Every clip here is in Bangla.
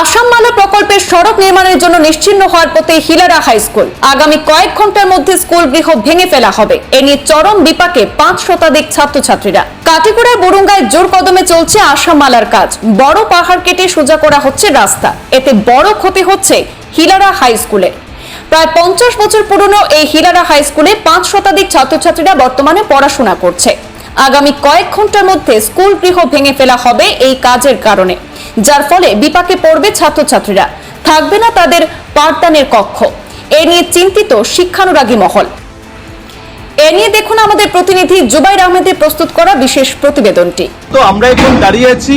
আসাম মালা প্রকল্পের সড়ক নির্মাণের জন্য নিশ্চিন্ন হওয়ার পথে হিলারা হাই স্কুল। আগামী কয়েক ঘণ্টার মধ্যে স্কুল গৃহ ভেঙে ফেলা হবে। এ নিয়ে চরম বিপাকে পাঁচ শতাধিক ছাত্রছাত্রীরা। কাটিগড়ার বরুঙ্গায় জোর কদমে চলছে আসাম মালার কাজ। বড় পাহাড় কেটে সোজা করা হচ্ছে রাস্তা। এতে বড় ক্ষতি হচ্ছে হিলারা হাই স্কুলে। প্রায় পঞ্চাশ বছর পুরনো এই হিলারা হাই স্কুলে পাঁচ শতাধিক ছাত্রছাত্রীরা বর্তমানে পড়াশোনা করছে। আগামী কয়েক ঘণ্টার মধ্যে স্কুল গৃহ ভেঙে ফেলা হবে এই কাজের কারণে। যার ফলে বিপাকে পড়বে ছাত্রছাত্রীরা। থাকবে না তাদের পাঠদানের কক্ষ। এ নিয়ে চিন্তিত শিক্ষানুরাগী মহল। এ নিয়ে দেখুন আমাদের প্রতিনিধি জুবাইর আহমেদের প্রস্তুত করা বিশেষ প্রতিবেদনটি। তো আমরা এখন দাঁড়িয়ে আছি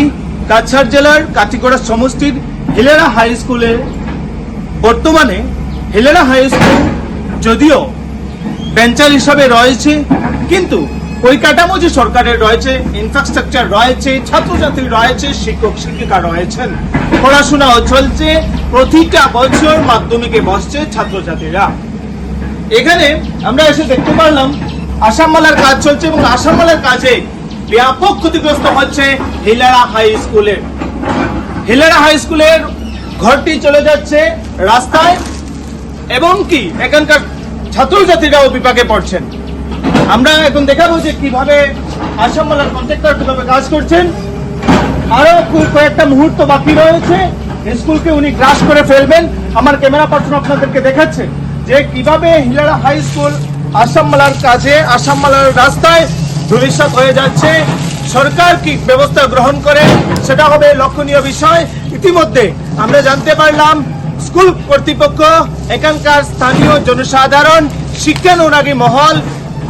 কাছাড় জেলার কাটিগড়া সমষ্টির হিলেরা হাই স্কুলে। বর্তমানে হিলেরা হাই স্কুল যদিও বেঞ্চার হিসাবে রয়েছে, কিন্তু পরিকাঠামো যে সরকারের রয়েছে ইনফ্রাস্ট্রাকচার রয়েছে, ছাত্রছাত্রী রয়েছে, শিক্ষক, শিক্ষিকা রয়েছেন। পড়াশোনাও চলছে, প্রতিটা বছর মাধ্যমিকে বসছে ছাত্রছাত্রীরা। এখানে আমরা এসে দেখতে পারলাম আসামমালার কাজ চলছে এবং আসামমালার কাজে ব্যাপক ক্ষতিগ্রস্ত হচ্ছে হিলারা হাই স্কুলের হিলারা হাই স্কুলের ঘরটি চলে যাচ্ছে রাস্তায়, এবং কি, এখানকার ছাত্রছাত্রীরাও বিপাকে পড়ছেন। আমরা এখন দেখাবো যে কীভাবে আসামমালার কন্ট্রাক্টর কীভাবে কাজ করছেন। আরও কয়েকটা মুহূর্ত বাকি রয়েছে। স্কুলকে উনি গ্রাস করে ফেলবেন। আমার ক্যামেরা পার্সন আপনাদেরকে দেখাচ্ছে যে কীভাবে হিলারা হাই স্কুল আসামমালার কাজে আসামমালার রাস্তায় ধূলিসাৎ হয়ে যাচ্ছে। সরকার কি ব্যবস্থা গ্রহণ করে, সেটা হবে লক্ষণীয় বিষয়। ইতিমধ্যে আমরা জানতে পারলাম, স্কুল কর্তৃপক্ষ এখানকার স্থানীয় জনসাধারণ শিক্ষানুরাগী মহল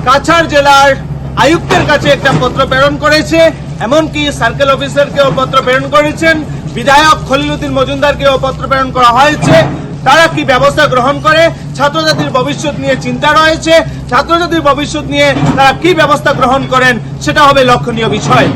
কাছাড় জেলার আয়ুক্তের কাছে একটা পত্র প্রেরণ করেছে, এমনকি সার্কেল অফিসারকেও পত্র প্রেরণ করেছেন, বিধায়ক খলিলুদ্দিন মজুমদারকেও পত্র প্রেরণ করা হয়েছে। তারা কি ব্যবস্থা গ্রহণ করে? ছাত্রছাত্রীর ভবিষ্যৎ নিয়ে চিন্তা রয়েছে। ছাত্রছাত্রীর ভবিষ্যৎ নিয়ে তারা কি ব্যবস্থা গ্রহণ করেন, সেটা হবে লক্ষণীয় বিষয়।